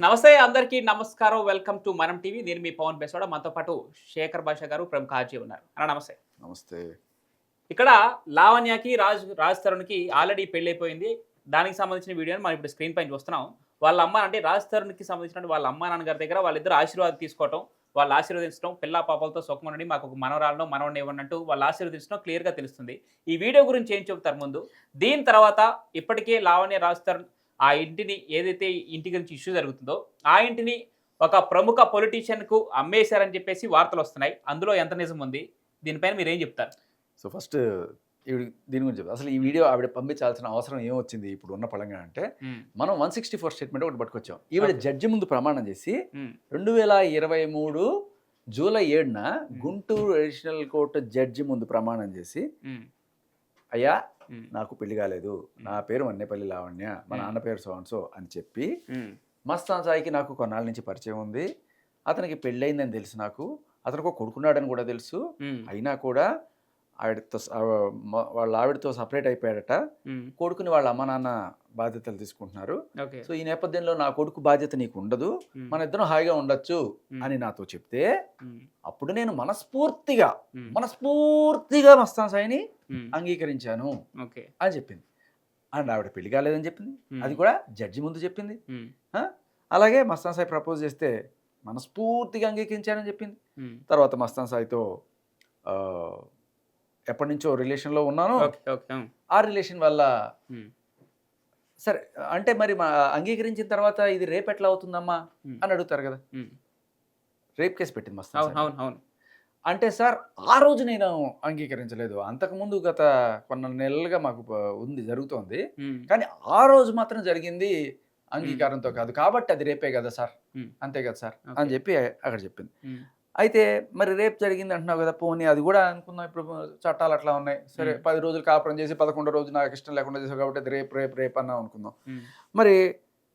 నమస్తే అందరికీ నమస్కారం. Welcome to Manam TV. నేను మీ పవన్ బెసోడ మనతో పాటు శేఖర్ భాష గారు ప్రముఖ ఆర్జీ ఉన్నారు. అన్న నమస్తే. నమస్తే. ఇక్కడ లావణ్యకి రాజ్ రాజ్ తరుణ్కి ఆల్రెడీ పెళ్ళైపోయింది. దానికి సంబంధించిన వీడియోని మనం ఇప్పుడు స్క్రీన్ పైన చూస్తున్నాం. వాళ్ళ అమ్మ అంటే రాజ్ తరుణ్కి సంబంధించిన వాళ్ళ అమ్మ నాన్నగారి దగ్గర వాళ్ళిద్దరు ఆశీర్వాదం తీసుకోవటం వాళ్ళు ఆశీర్వదించడం పిల్ల పాపలతో సుఖమనండి మాకు ఒక మనవరాలను మనవడిని ఇవ్వనంటూ వాళ్ళు ఆశీర్వదించడం క్లియర్గా తెలుస్తుంది. ఈ వీడియో గురించి ఏం చెబుతారు ముందు? దీని తర్వాత ఇప్పటికే లావణ్య రాజ్ తరుణ్ ఆ ఇంటిని ఏదైతే ఇంటి గురించి ఇష్యూ జరుగుతుందో ఆ ఇంటిని ఒక ప్రముఖ పొలిటీషియన్కు అమ్మేశారని చెప్పేసి వార్తలు వస్తున్నాయి. అందులో ఎంత నిజం ఉంది? దీనిపైన మీరు ఏం చెప్తారు సో ఫస్ట్ దీని గురించి. అసలు ఈ వీడియో ఆవిడ పంపించాల్సిన అవసరం ఏమొచ్చింది ఇప్పుడు ఉన్న పలంగా అంటే మనం వన్ సిక్స్టీ ఫోర్ స్టేట్మెంట్ ఒకటి పట్టుకొచ్చాం. ఈవిడ. జడ్జి ముందు ప్రమాణం చేసి రెండు వేల ఇరవై మూడు జూలై ఏడున గుంటూరు అడిషనల్ కోర్టు జడ్జి ముందు ప్రమాణం చేసి అయ్యా నాకు పెళ్ళి కాలేదు. నా పేరు మన్నేపల్లి లావణ్య మా నాన్న పేరు సోన్సో అని చెప్పి మస్తాన్ సాయికి నాకు కొన్నాళ్ళ నుంచి పరిచయం ఉంది. అతనికి పెళ్ళయిందని తెలుసు నాకు. అతనికి ఒక కొడుకున్నాడని కూడా తెలుసు. అయినా కూడా ఆవిడతో వాళ్ళ ఆవిడతో సపరేట్ అయిపోయాడట. కొడుకుని వాళ్ళ అమ్మ నాన్న బాధ్యతలు తీసుకుంటున్నారు. సో ఈ నేపథ్యంలో నా కొడుకు బాధ్యత నీకు ఉండదు. మన ఇద్దరం హాయిగా ఉండొచ్చు అని నాతో చెప్తే అప్పుడు నేను మనస్ఫూర్తిగా మనస్ఫూర్తిగా మస్తాన్ సాయిని అంగీకరించాను అని చెప్పింది. అండ్ ఆవిడ పెళ్ళి కాలేదని చెప్పింది. అది కూడా జడ్జి ముందు చెప్పింది. అలాగే మస్తాన్ సాయి ప్రపోజ్ చేస్తే మనస్ఫూర్తిగా అంగీకరించానని చెప్పింది. తర్వాత మస్తాన్ సాయితో ఎప్పటి నుంచో రిలేషన్లో ఉన్నాను. ఆ రిలేషన్ వల్ల సరే అంటే మరి మా అంగీకరించిన తర్వాత ఇది రేపు ఎట్లా అవుతుందమ్మా అని అడుగుతారు కదా. రేప్ కేసు పెట్టింది మస్తాన్ అవును అంటే సార్ ఆ రోజు నేను అంగీకరించలేదు. అంతకుముందు గత కొన్ని నెలలుగా మాకు ఉంది జరుగుతోంది. కానీ ఆ రోజు మాత్రం జరిగింది అంగీకారంతో కాదు. కాబట్టి అది రేపే కదా సార్. అంతే కదా సార్. అని చెప్పి అక్కడ చెప్పింది. అయితే మరి రేపు జరిగింది అంటున్నావు కదా పోనీ అది కూడా అనుకుందాం. ఇప్పుడు చట్టాలు అట్లా ఉన్నాయి. సరే. పది రోజులు కాపురం చేసి పదకొండో రోజు నాకు ఇష్టం లేకుండా చేసావు కాబట్టి అది రేపు రేపు రేపు అన్నాం అనుకుందాం. మరి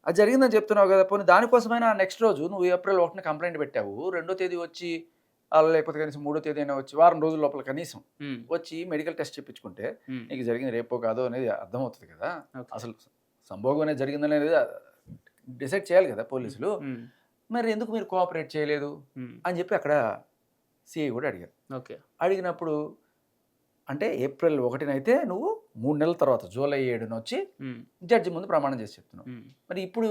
అది జరిగిందని చెప్తున్నావు కదా పోనీ దానికోసమైనా నెక్స్ట్ రోజు నువ్వు ఏప్రిల్ ఒకటిన కంప్లైంట్ పెట్టావు. రెండో తేదీ వచ్చి అలా లేకపోతే కనీసం మూడో తేదీ అయినా వచ్చి వారం రోజుల లోపల కనీసం వచ్చి మెడికల్ టెస్ట్ చెప్పించుకుంటే నీకు జరిగింది రేపో కాదో అనేది అర్థమవుతుంది కదా. అసలు సంభోగం అనేది జరిగిందనేది డిసైడ్ చేయాలి కదా పోలీసులు. మరి ఎందుకు మీరు కోఆపరేట్ చేయలేదు? అని చెప్పి అక్కడ సిఐ కూడా అడిగారు. ఓకే. అడిగినప్పుడు అంటే ఏప్రిల్ ఒకటినైతే నువ్వు మూడు నెలల తర్వాత జూలై ఏడున వచ్చి జడ్జి ముందు ప్రమాణం చేసి చెప్తున్నావు. మరి ఇప్పుడు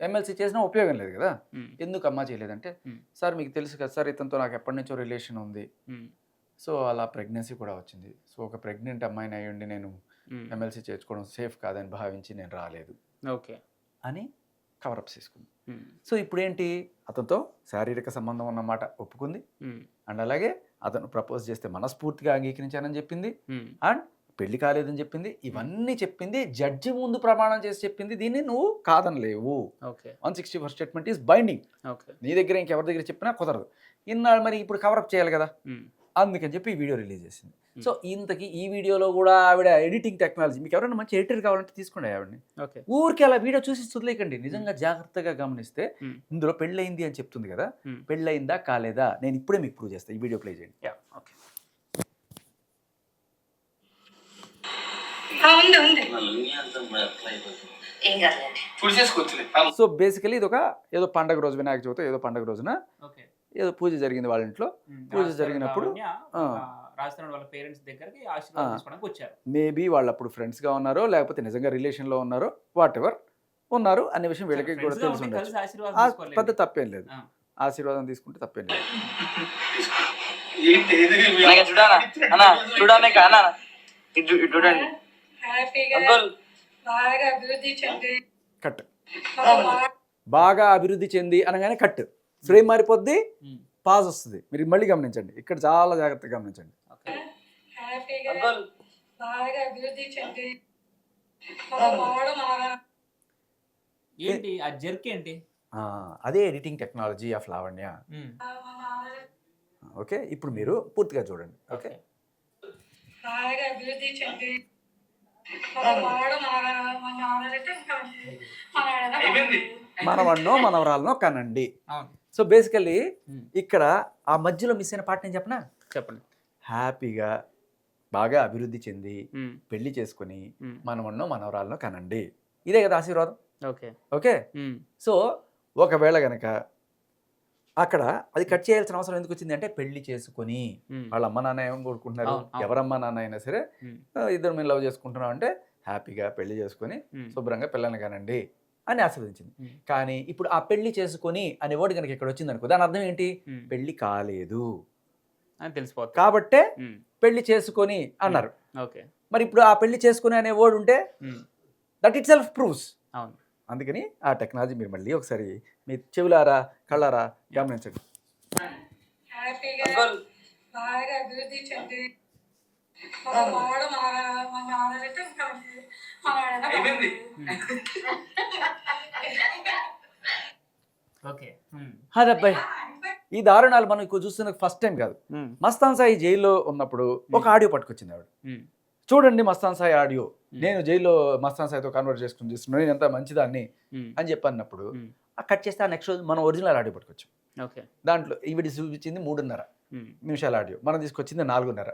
ఎమ్మెల్సీ చేసినా ఉపయోగం లేదు కదా? ఎందుకు అమ్మా చేయలేదంటే. సార్ మీకు తెలుసు కదా సార్ ఇతనితో నాకు ఎప్పటి నుంచో రిలేషన్ ఉంది. సో అలా ప్రెగ్నెన్సీ కూడా వచ్చింది. సో ఒక ప్రెగ్నెంట్ అమ్మాయిని అయ్యుండి నేను ఎమ్మెల్సీ చేర్చుకోవడం సేఫ్ కాదని భావించి నేను రాలేదు. ఓకే. అని కవరప్ చేసుకుంది. ఉమ్, సో ఇప్పుడు ఏంటి అతనితో శారీరక సంబంధం ఉన్నమాట ఒప్పుకుంది. అండ్ అలాగే అతను ప్రపోజ్ చేస్తే మనస్ఫూర్తిగా అంగీకరించానని చెప్పింది. అండ్ పెళ్ళి కాలేదని చెప్పింది. ఇవన్నీ చెప్పింది. జడ్జి ముందు ప్రమాణం చేసి చెప్పింది. దీన్ని నువ్వు కాదనలేవు. Okay. One sixty four statement is binding. Okay. నీ దగ్గర ఇంకెవరి దగ్గర చెప్పినా కుదరదు. ఇన్నాళ్ళు మరి ఇప్పుడు కవరప్ చేయాలి కదా. అందుకని చెప్పి ఈ వీడియో రిలీజ్ చేసింది. సో ఇంతకి ఈ వీడియోలో కూడా ఆవిడ ఎడిటింగ్ టెక్నాలజీ మీకు ఎవరైనా మంచి ఎడిటర్ కావాలంటే తీసుకోండి ఆవిడని. ఓకే. ఊరికి అలా వీడియో చూసి వదిలేకండి నిజంగా జాగ్రత్తగా గమనిస్తే Hmm. ఇందులో పెళ్ళయింది అని చెప్తుంది కదా పెళ్ళయిందా కాలేదా నేను ఇప్పుడే మీకు ప్రూవ్ చేస్తాను ఈ వీడియో ప్లే చేయండి. యా ఓకే ఆ, ఉంది ఉంది. ఏం కాదులేండి. పుడి చేసుకోవచ్చులే సో బేసికలీ ఇది ఒక ఏదో పండగ రోజు వినాయక చవితి ఏదో పండగ రోజున ఓకే ఏదో పూజ జరిగింది వాళ్ళ ఇంట్లో. పూజ జరిగినప్పుడు, లావణ్య, ఆ. ఆ, రాజస్థాన్ వాళ్ళ పేరెంట్స్ దగ్గరికి ఆశీర్వాదం ఆ. తీసుకోవడానికి వచ్చారు. మేబీ వాళ్ళు అప్పుడు ఫ్రెండ్స్గా ఉన్నారో లేకపోతే నిజంగా రిలేషన్లో ఉన్నారో వాట్ ఎవర్ ఉన్నారు అనే విషయం వీళ్ళకి కూడా తెలిసి ఉండి ఉండొచ్చు. కలిసి ఆశీర్వాదం ఆ, తీసుకోలేదు. పెద్ద తప్పేం లేదు. ఆశీర్వాదం తీసుకుంటే తప్పేం లేదు. చూడండి. కట్. బాగా అభివృద్ధి చెంది అనగానే కట్. ఫ్రేమ్ మారిపోద్ది పాజ్ వస్తుంది. మీరు మళ్ళీ గమనించండి. ఇక్కడ చాలా జాగ్రత్తగా గమనించండి. ఓకే. హ్యాపీగా అంకుల్. బాగా అభివృద్ధి చెంది. ఒక మాడ మన ఏంటి? ఆ జర్క్ ఏంటి? ఆ, అదే editing technology of Lavanya. Okay. ఇప్పుడు మీరు పూర్తిగా చూడండి. ఓకే. మనవన్నో మనవరాలనో కనండి. అవును. సో బేసికల్లీ ఉమ్, ఇక్కడ ఆ మధ్యలో మిస్ అయిన పాట నేను చెప్పనా? చెప్పండి. హ్యాపీగా బాగా అభివృద్ధి చెంది ఉమ్, పెళ్ళి చేసుకుని ఉమ్, మనవన్నో మనవరాలను కనండి. ఇదే కదా ఆశీర్వాదం? ఓకే. ఓకే? సో ఒకవేళ గనక అక్కడ అది కట్ చేయాల్సిన అవసరం ఎందుకు వచ్చింది అంటే పెళ్ళి చేసుకొని. వాళ్ళ అమ్మ నాన్న ఏం కోరుకుంటున్నారు. ఎవరమ్మ నాన్న అయినా సరే ఇద్దరు మేము లవ్ చేసుకుంటున్నాం అంటే హ్యాపీగా పెళ్ళి చేసుకొని. శుభ్రంగా పిల్లల్ని కానండి. అని ఆశీర్వదించింది. కానీ ఇప్పుడు ఆ పెళ్ళి చేసుకొని అనే వర్డ్ కనుక ఇక్కడ వచ్చింది అనుకో దాని అర్థం ఏంటి. పెళ్ళి కాలేదు. అని తెలిసిపోతుంది. కాబట్టే. పెళ్ళి చేసుకొని అన్నారు. ఓకే. మరి ఇప్పుడు ఆ పెళ్ళి చేసుకుని అనే వర్డ్ ఉంటే. దట్ ఇట్ సెల్ఫ్ ప్రూవ్స్ అవును. అందుకని ఆ టెక్నాలజీ మీరు మళ్ళీ ఒకసారి మీ చెవులారా కళ్ళారా గమనించండి. బాగా అభివృద్ధి చెంది. అదబ్బాయి ఈ దారుణాలు మనం ఎక్కువ చూస్తున్న ఫస్ట్ టైం కాదు. మస్తాన్ సాయి జైల్లో ఉన్నప్పుడు ఒక ఆడియో పట్టుకొచ్చింది ఆవిడ. చూడండి మస్తాన్ సాయి ఆడియో. నేను జైల్లో మస్తాన్ సాయితో కన్వర్ట్ చేసుకుని చూస్తున్నాను నేను ఎంత మంచిదాన్ని. అని చెప్పి అన్నప్పుడు కట్ చేస్తే ఆ నెక్స్ట్ రోజు మనం ఒరిజినల్ ఆడియో పట్టుకొచ్చాం. ఓకే. దాంట్లో ఈవిడ చూపించింది మూడున్నర. నిమిషాల ఆడియో మనం తీసుకొచ్చింది నాలుగున్నర.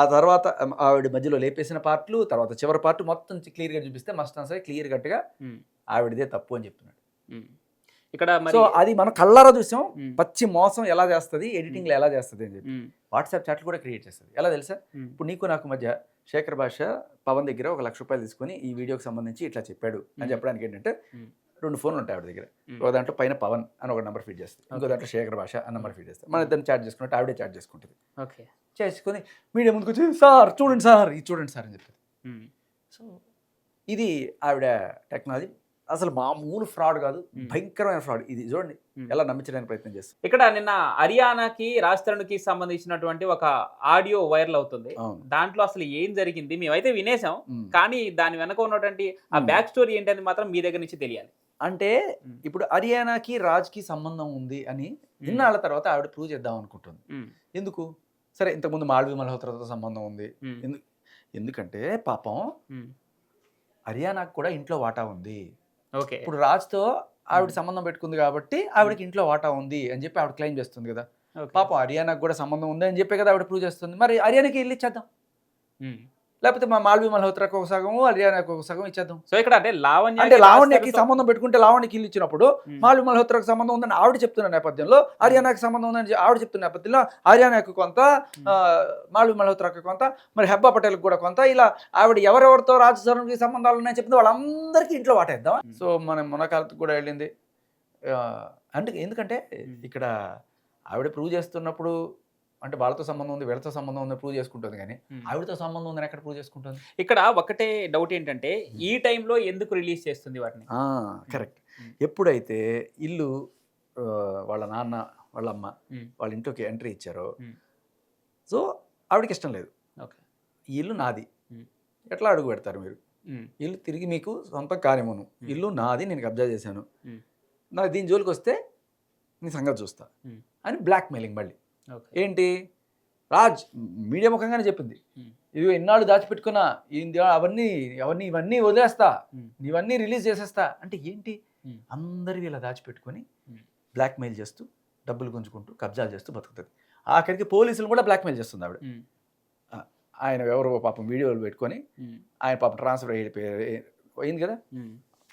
ఆ తర్వాత ఆవిడ మధ్యలో లేపేసిన పార్ట్లు తర్వాత చివరి పార్ట్ మొత్తం క్లియర్గా చూపిస్తే మస్తాన్ సాయి క్లియర్ కట్గా. ఆవిడదే తప్పు అని చెప్తున్నాడు. ఇక్కడ సో అది మనం కళ్ళారా చూసాం. పచ్చి మోసం ఎలా చేస్తుంది ఎడిటింగ్లో ఎలా చేస్తుంది అని చెప్పి. వాట్సాప్ చాట్లు కూడా క్రియేట్ చేస్తుంది ఎలా తెలుసా. ఇప్పుడు నీకు నాకు మధ్య శేఖర్ భాష పవన్ దగ్గర ఒక లక్ష రూపాయలు తీసుకొని ఈ వీడియోకి సంబంధించి ఇట్లా చెప్పాడు అని. చెప్పడానికి ఏంటంటే. రెండు ఫోన్లు ఉంటాయి ఆవిడ దగ్గర. ఒక దాంట్లో పైన పవన్ అని ఒక నెంబర్ ఫీడ్ చేస్తుంది. ఇంకో. దాంట్లో శేఖర్ భాష అని నెంబర్ ఫీడ్ చేస్తుంది. మన ఇద్దరిని చార్జ్ చేసుకున్నట్టు ఆవిడే చార్జ్ చేసుకుంటుంది. ఓకే. చేసుకొని మీడియా ముందుకు వచ్చి సార్ చూడండి సార్ ఇది చూడండి సార్ అని చెప్తుంది. సో ఇది ఆవిడ టెక్నాలజీ. అసలు మామూలు ఫ్రాడ్ కాదు. భయంకరమైన ఫ్రాడ్. ఇది చూడండి. ఎలా నమ్మించడానికి ప్రయత్నం చేస్తుంది. ఇక్కడ నిన్న హర్యానాకి రాజస్థాన్కి సంబంధించినటువంటి ఒక ఆడియో వైరల్ అవుతుంది. దాంట్లో అసలు ఏం జరిగింది? మేమైతే వినేసాం. కానీ దాని వెనక ఉన్నటువంటి ఆ. బ్యాక్ స్టోరీ ఏంటని మాత్రం మీ దగ్గర నుంచి తెలియాలి. అంటే. ఇప్పుడు హర్యానాకి రాజ్కి సంబంధం ఉంది అని ఇన్నాళ్ళ తర్వాత ఆవిడ ప్రూవ్ చేద్దాం అనుకుంటుంది. ఎందుకు? సరే ఇంతకుముందు మాళవి మల్హోత్రాతో సంబంధం ఉంది. ఎందుకంటే పాపం. హర్యానాకు కూడా ఇంట్లో వాటా ఉంది. ఓకే. ఇప్పుడు రాజ్తో ఆవిడ సంబంధం పెట్టుకుంది కాబట్టి ఆవిడకి ఇంట్లో వాటా ఉంది అని చెప్పి ఆవిడ క్లెయిమ్ చేస్తుంది కదా. పాపం హర్యానాకు కూడా సంబంధం ఉంది అని చెప్పే కదా ఆవిడ ప్రూవ్ చేస్తుంది. మరి హర్యానాకి వెళ్ళి ఇచ్చేద్దాం. లేకపోతే మా మాళవి మల్హోత్రాకు ఒక సగం హర్యానాకు ఒక సగం ఇచ్చేద్దాం సో ఇక్కడ అంటే లావణ్య అంటే లావణ్యకి సంబంధం పెట్టుకుంటే లావణ్యకి ఇల్లు ఇచ్చినప్పుడు. మాళవి మల్హోత్రాకు సంబంధం ఉందని ఆవిడ చెప్తున్న నేపథ్యంలో హర్యానాకి సంబంధం ఉందని ఆవిడ చెప్తున్న నేపథ్యంలో హర్యానాకు కొంత ఆ, మాళవి మల్హోత్రాకు కొంత మరి హెబ్బా పటేల్కి కూడా కొంత ఇలా ఆవిడ ఎవరెవరితో రాజస్థాన్కి సంబంధాలు ఉన్నాయని చెప్పింది వాళ్ళందరికీ ఇంట్లో వాటేద్దాం. సో మన మునకాలతో కూడా వెళ్ళింది అంటే ఎందుకంటే. ఇక్కడ ఆవిడ ప్రూవ్ చేస్తున్నప్పుడు అంటే వాళ్ళతో సంబంధం ఉంది వీళ్ళతో సంబంధం ఉంది ప్రూవ్ చేసుకుంటుంది కానీ. ఆవిడతో సంబంధం ఉందని ఎక్కడ ప్రూవ్ చేసుకుంటుంది ఇక్కడ ఒకటే డౌట్ ఏంటంటే ఈ టైంలో ఎందుకు రిలీజ్ చేస్తుంది వాటిని కరెక్ట్. ఎప్పుడైతే ఇల్లు వాళ్ళ నాన్న వాళ్ళ అమ్మ మ్మ్. వాళ్ళ ఇంట్లోకి ఎంట్రీ ఇచ్చారో. సో ఆవిడకి ఇష్టం లేదు ఓకే ఈ ఇల్లు నాది. ఎట్లా అడుగు పెడతారు మీరు. ఇల్లు తిరిగి మీకు సొంతం కానివ్వను ఇల్లు నాది నేను కబ్జా చేశాను. నాకు దీని జోలికి వస్తే నీ సంగతి చూస్తా. అని బ్లాక్ మెయిలింగ్ మళ్ళీ ఏంటి రాజ్ మీడియా ముఖంగానే చెప్పింది. ఇవి ఎన్నాళ్ళు దాచిపెట్టుకున్నా ఇది అవన్నీ అవన్నీ ఇవన్నీ వదిలేస్తా. ఇవన్నీ రిలీజ్ చేసేస్తా అంటే ఏంటి. అందరివి ఇలా దాచిపెట్టుకొని. బ్లాక్మెయిల్ చేస్తూ డబ్బులు గుంజుకుంటూ కబ్జాలు చేస్తూ బతుకుతుంది ఆఖరికి పోలీసులు కూడా బ్లాక్మెయిల్ చేస్తుంది ఆవిడ. ఆయన ఎవరో పాపం వీడియోలు పెట్టుకొని. ఆయన పాపం ట్రాన్స్ఫర్ అయింది కదా.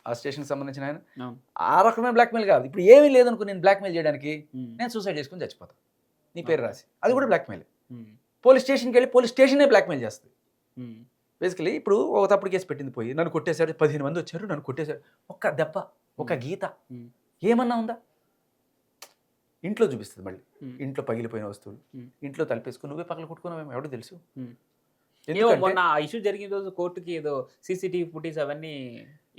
ఆ స్టేషన్కి సంబంధించిన ఆయన. ఆ రకమైన బ్లాక్మెయిల్ కాదు ఇప్పుడు ఏమీ లేదనుకో నేను బ్లాక్మెయిల్ చేయడానికి. నేను సూసైడ్ చేసుకుని చచ్చిపోతాను నీ పేరు రాసి. అది కూడా బ్లాక్మెయిల్. పోలీస్ స్టేషన్కి వెళ్ళి పోలీస్ స్టేషనే బ్లాక్మెయిల్ చేస్తుంది. బేసికలీ ఇప్పుడు ఒక తప్పుడు కేసు పెట్టింది పోయి నన్ను కొట్టేశారు పదిహేను మంది వచ్చారు నన్ను కొట్టేశారు ఒక్క దెబ్బ ఒక గీత. ఏమన్నా ఉందా? ఇంట్లో చూపిస్తుంది మళ్ళీ. ఇంట్లో పగిలిపోయిన వస్తువులు. ఇంట్లో తలిపేసుకుని నువ్వే పగల కొట్టుకున్నావేమో ఎవడో తెలుసు? మొన్న ఇష్యూ జరిగిన రోజు కోర్టుకి ఏదో సీసీటీవీ ఫుటేజ్ అవన్నీ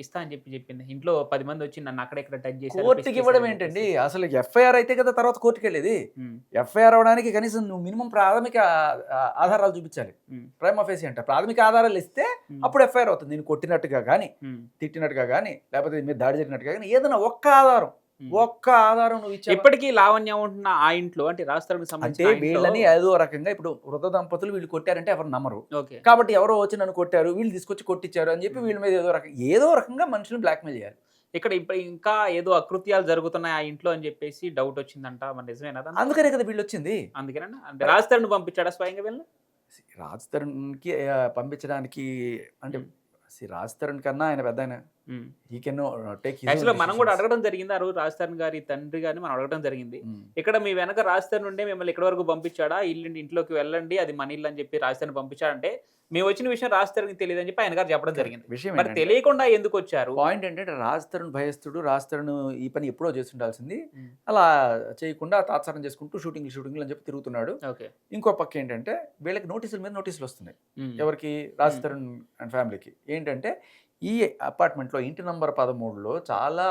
ఇస్తా అని చెప్పి చెప్పింది ఇంట్లో పది మంది వచ్చి నన్ను అక్కడెక్కడ టచ్ చేశారు కోర్టుకి ఇవ్వడం ఏంటండి. అసలు ఎఫ్ఐఆర్ అయితే కదా తర్వాత కోర్టుకి వెళ్ళేది. ఎఫ్ఐఆర్ అవడానికి కనీసం నువ్వు మినిమం ప్రాథమిక ఆధారాలు చూపించాలి. ప్రైమ్ ఆఫీస్ అంటే ప్రాథమిక ఆధారాలు ఇస్తే. అప్పుడు ఎఫ్ఐఆర్ అవుతుంది నేను కొట్టినట్టుగా కానీ. తిట్టినట్టుగా కానీ లేకపోతే మీద దాడి జరిగినట్టుగా కానీ ఏదైనా ఒక్క ఆధారం. ఒక్క ఆధారం నువ్వు ఇచ్చా ఇప్పటికీ లావణ్య ఉంటున్న ఆ ఇంట్లో అంటే రాష్ట్రానికి అంటే సంబంధించిన ఆ వీళ్ళని ఏదో రకంగా ఇప్పుడు వృద్ధ దంపతులు వీళ్ళు కొట్టారంటే ఎవరు నమ్మరు. కాబట్టి ఎవరో వచ్చి నన్ను కొట్టారు వీళ్ళు తీసుకొచ్చి కొట్టించారు అని చెప్పి వీళ్ళ మీద ఏదో రకం ఏదో రకంగా మనుషులను బ్లాక్మెయిల్ చేయాలి. ఇక్కడ ఇప్పుడు ఇంకా ఏదో అకృత్యాలు జరుగుతున్నాయి ఆ ఇంట్లో అని చెప్పేసి డౌట్ వచ్చిందంట. మరి నిజమేనా? అందుకనే కదా వీళ్ళు వచ్చింది. అందుకేనా అంటే రాజస్థాన్ పంపించాడా స్వయంగా వీళ్ళని? రాజ్ తరుణ్కి పంపించడానికి అంటే. సి రాజ్ తరుణ్ కన్నా ఆయన పెద్ద ఆయన ఈ కెన్ టేక్ యాక్చువల్గా మనం కూడా అడగడం జరిగింది ఆ రోజు రాజస్థాన్ గారి తండ్రి గారిని మనం అడగడం జరిగింది. ఇక్కడ మీ వెనక రాజస్థాన్ నుండే మిమ్మల్ని ఎక్కడి వరకు పంపించాడా? ఇల్లు ఇంట్లోకి వెళ్ళండి అది మన ఇల్లు అని చెప్పి రాజస్థాన్ పంపించాడంటే మేము వచ్చిన విషయం రాజస్థాన్కి తెలియదు అని చెప్పి ఆయన గారు చెప్పడం జరిగింది. విషయం మరి తెలియకుండా ఎందుకు వచ్చారు? పాయింట్ ఏంటంటే రాజ్ తరుణ్ భయస్తుడు రాజ్ తరుణ్ ఈ పని ఎప్పుడో చేస్తుండాల్సింది. మ్మ్. అలా చేయకుండా తాత్సారం చేసుకుంటూ షూటింగ్ షూటింగ్లు అని చెప్పి తిరుగుతున్నాడు. ఓకే. ఇంకో పక్క ఏంటంటే వీళ్ళకి నోటీసుల మీద నోటీసులు వస్తున్నాయి. ఎవరికి? రాజ్ తరుణ్ అండ్ ఫ్యామిలీకి. ఏంటంటే ఈ అపార్ట్మెంట్లో ఇంటి నంబర్ పదమూడులో చాలా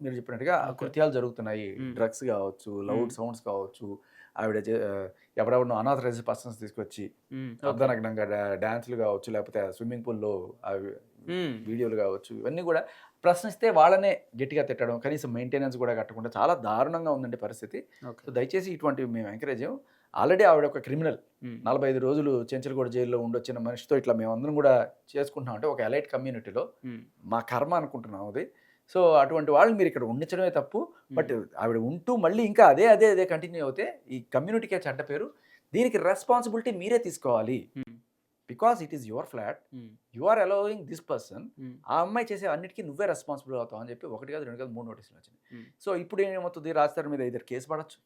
మీరు చెప్పినట్టుగా. కృత్యాలు జరుగుతున్నాయి. డ్రగ్స్ కావచ్చు లౌడ్. సౌండ్స్ కావచ్చు ఆవిడ చే- ఎవరెవరినో అనాథరైజ్ పర్సన్స్ తీసుకొచ్చి అర్ధనగ్నంగా డాన్సులు కావచ్చు లేకపోతే స్విమ్మింగ్ పూల్లో వీడియోలు కావచ్చు ఇవన్నీ కూడా ప్రశ్నిస్తే వాళ్ళనే గట్టిగా తిట్టడం కనీసం మెయింటెనెన్స్ కూడా కట్టకుండా చాలా దారుణంగా ఉందండి పరిస్థితి. సో దయచేసి ఇటువంటివి మేము ఎంకరేజ్ ఆల్రెడీ ఆవిడ ఒక క్రిమినల్. నలభై ఐదు రోజులు చెంచలగూడ జైల్లో ఉండొచ్చిన మనిషితో ఇట్లా మేమందరం కూడా చేసుకుంటున్నాం. అంటే ఒక ఎలైట్ కమ్యూనిటీలో మా కర్మ అనుకుంటున్నాం అది. సో అటువంటి వాళ్ళు మీరు ఇక్కడ ఉండించడమే తప్పు. బట్ ఆవిడ ఉంటూ మళ్ళీ ఇంకా అదే అదే అదే కంటిన్యూ అవుతే ఈ కమ్యూనిటీకే చెడ్డ పేరు. దీనికి రెస్పాన్సిబిలిటీ మీరే తీసుకోవాలి. Because it is your flat. You are allowing this person. ఆ అమ్మాయి చేసే అన్నిటికీ నువ్వే రెస్పాన్సిబుల్ అవుతావు అని చెప్పి ఒకటి కాదు రెండు కాదు మూడు నోటీసులు వచ్చినాయి. సో ఇప్పుడు ఏమవుతుంది? రాజధాని మీద ఇద్దరు కేసు పడచ్చు.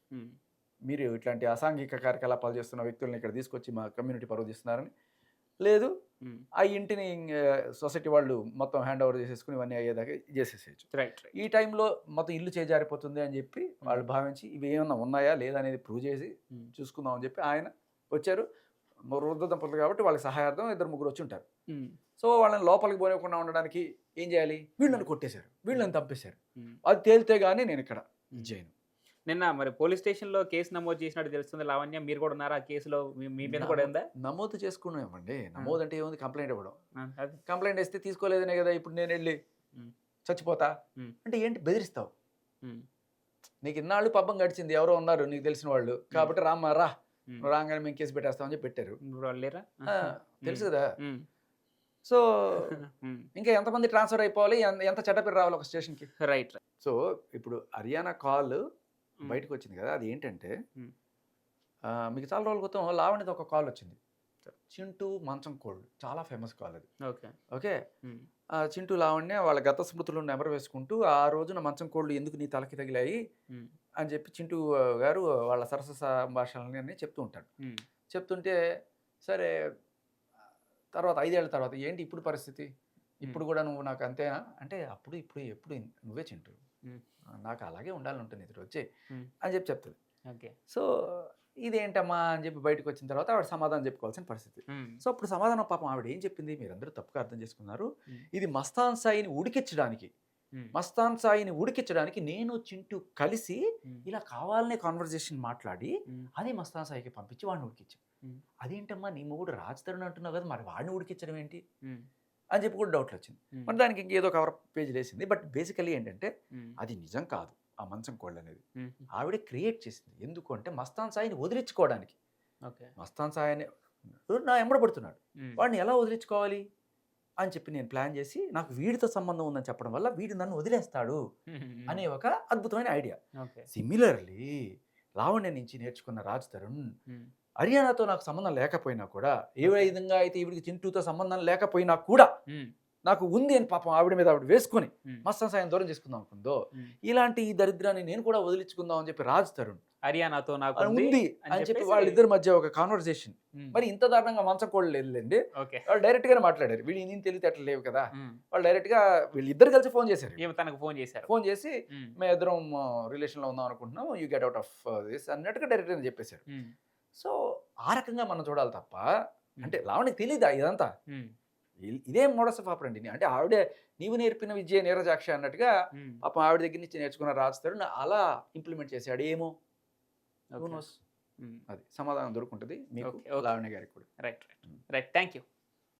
మీరు ఇట్లాంటి అసాంఘిక కార్యకలాపాలు చేస్తున్న వ్యక్తులను ఇక్కడ తీసుకొచ్చి మా కమ్యూనిటీ పరువు తీస్తున్నారని. లేదు ఆ ఇంటిని సొసైటీ వాళ్ళు మొత్తం హ్యాండ్ ఓవర్ చేసేసుకుని ఇవన్నీ అయ్యేదాకా చేసేసేయచ్చు. రైట్ ఈ టైంలో మొత్తం ఇల్లు చేజారిపోతుంది అని చెప్పి వాళ్ళు భావించి ఇవి ఏమన్నా ఉన్నాయా లేదా అనేది ప్రూవ్ చేసి చూసుకుందాం అని చెప్పి ఆయన వచ్చారు. వృద్ధ దంపతులు కాబట్టి వాళ్ళకి సహాయార్థం ఇద్దరు ముగ్గురు వచ్చి ఉంటారు. సో వాళ్ళని లోపలికి పోనివ్వకుండా ఉండడానికి ఏం చేయాలి? వీళ్ళని కొట్టేశారు. వీళ్ళని తప్పేశారు అది తేలితే కానీ నేను ఇక్కడ చేయను నిన్న మరి పోలీస్ స్టేషన్లో కేసు నమోదు చేసినట్టు తెలుస్తుంది. లావణ్య మీరు కూడా ఉన్నారా? ఆ కేసులో మీ- మీద కూడా ఉందా? నమోదు చేసుకున్నామండి. నమోదు అంటే ఏముంది? కంప్లైంట్ ఇవ్వడం. కంప్లైంట్ ఇస్తే తీసుకోలేదనే కదా ఇప్పుడు నేను వెళ్ళి. చచ్చిపోతా. అంటే ఏంటి? బెదిరిస్తావు. నీకు ఇన్నాళ్ళు పబ్బం గడిచింది. ఎవరో ఉన్నారు నీకు తెలిసిన వాళ్ళు. కాబట్టి రామ్మా రా. రాగానే మేము కేసు పెట్టేస్తామని చెప్పి పెట్టారు. తెలుసు కదా. సో ఇంకా ఎంతమంది ట్రాన్స్ఫర్ అయిపోవాలి? ఎంత- చెడ్డ పేరు రావాలి ఒక స్టేషన్కి? Right right. సో ఇప్పుడు హర్యానా కాల్ బయటకు వచ్చింది కదా అది ఏంటంటే మీకు చాలా రోజుల క్రితం లావణ్యది ఒక కాల్ వచ్చింది. చింటూ మంచం కోల్డ్ చాలా ఫేమస్ కాల్ అది. ఓకే. ఓకే? చింటూ లావణ్య వాళ్ళ గత స్మృతులను నెమరు వేసుకుంటూ ఆ రోజున మంచం కోళ్ళు ఎందుకు నీ తలకి తగిలాయి? అని చెప్పి చింటూ గారు వాళ్ళ సరస సంభాషణలని చెప్తూ ఉంటాడు. చెప్తుంటే సరే తర్వాత ఐదేళ్ళ తర్వాత ఏంటి ఇప్పుడు పరిస్థితి? ఇప్పుడు కూడా నువ్వు నాకు అంతేనా అంటే అప్పుడు ఇప్పుడు ఎప్పుడు నువ్వే చింటూ. నాకు అలాగే ఉండాలని ఉంటుంది ఇది వచ్చే. అని చెప్పి చెప్తుంది. ఓకే. సో ఇదేంటమ్మా అని చెప్పి బయటకు వచ్చిన తర్వాత ఆవిడ సమాధానం చెప్పుకోవాల్సిన పరిస్థితి. సో అప్పుడు సమాధానం పాపం ఆవిడ ఏం చెప్పింది? మీరందరూ తప్పుగా అర్థం చేసుకున్నారు. ఇది మస్తాన్ సాయిని ఉడికించడానికి. మస్తాన్ సాయిని ఉడికించడానికి నేను చింటూ కలిసి ఇలా కావాలనే కాన్వర్జేషన్ మాట్లాడి అదే మస్తాన్ సాయికి పంపించి వాడిని ఉడికించాం. ఉమ్. అదేంటమ్మా నీ మొగుడు రాజ్ తరుణ్ అంటున్నావు కదా మరి వాడిని ఉడికించడం ఏంటి? అని చెప్పి కూడా డౌట్లు వచ్చింది. మరి దానికి ఇంకేదో కవర్ పేజ్ వేసింది బట్ బేసికలీ ఏంటంటే అది నిజం కాదు ఆ మంచం కోళ్ళు అనేది ఆవిడ క్రియేట్ చేసింది. ఎందుకు అంటే మస్తాన్ సాయిని వదిలించుకోవడానికి. మస్తాన్ సాయిని నా ఎంబడబడుతున్నాడు వాడిని ఎలా వదిలించుకోవాలి? అని చెప్పి నేను ప్లాన్ చేసి నాకు వీడితో సంబంధం ఉందని చెప్పడం వల్ల వీడు నన్ను వదిలేస్తాడు అనే ఒక అద్భుతమైన ఐడియా. సిమిలర్లీ లావణ్య నుంచి నేర్చుకున్న రాజ్ తరుణ్ హర్యానాతో నాకు సంబంధం లేకపోయినా కూడా ఏ విధంగా అయితే ఈవిడికి చింటూతో సంబంధం లేకపోయినా కూడా నాకు ఉంది అని పాపం ఆవిడ మీద ఆవిడ వేసుకొని మస్తం సాయం దూరం చేసుకుందాం అనుకుందో. ఇలాంటి ఈ దరిద్రాన్ని నేను కూడా వదిలించుకుందాం అని చెప్పి రాజ్ తరుణ్ హర్యానాతో నాకు ఉంది అని చెప్పి వాళ్ళిద్దరి మధ్య ఒక కాన్వర్సేషన్ మరి ఇంత దారుణంగా మంచం కోళ్ళు లేదులేండి. వాళ్ళు డైరెక్ట్ గానే మాట్లాడారు. వీళ్ళు నేను తెలివితే అట్లా లేవు కదా. వాళ్ళు డైరెక్ట్గా వీళ్ళిద్దరు కలిసి ఫోన్ చేశారు. తనకు ఫోన్ చేశారు. ఫోన్ చేసి మేము ఇద్దరం రిలేషన్లో ఉందాం అనుకుంటున్నాం you get out of this అన్నట్టుగా డైరెక్ట్గా చెప్పేశారు. సో ఆ రకంగా మనం చూడాలి తప్ప అంటే లావణ్యకి తెలియదా ఇదంతా? ఇదే మోడస్ ఆఫ్ ఆపరండి అంటే ఆవిడే నీవు నేర్పిన విద్య నీరజాక్ష అన్నట్టుగా పాపం ఆవిడ దగ్గర నుంచి నేర్చుకున్న రాజుతారు అలా ఇంప్లిమెంట్ చేశాడు. ఏమో? అది సమాధానం దొరుకుంటుంది మీకు. లావణ్య గారికి కూడా. Right right. Right. Thank you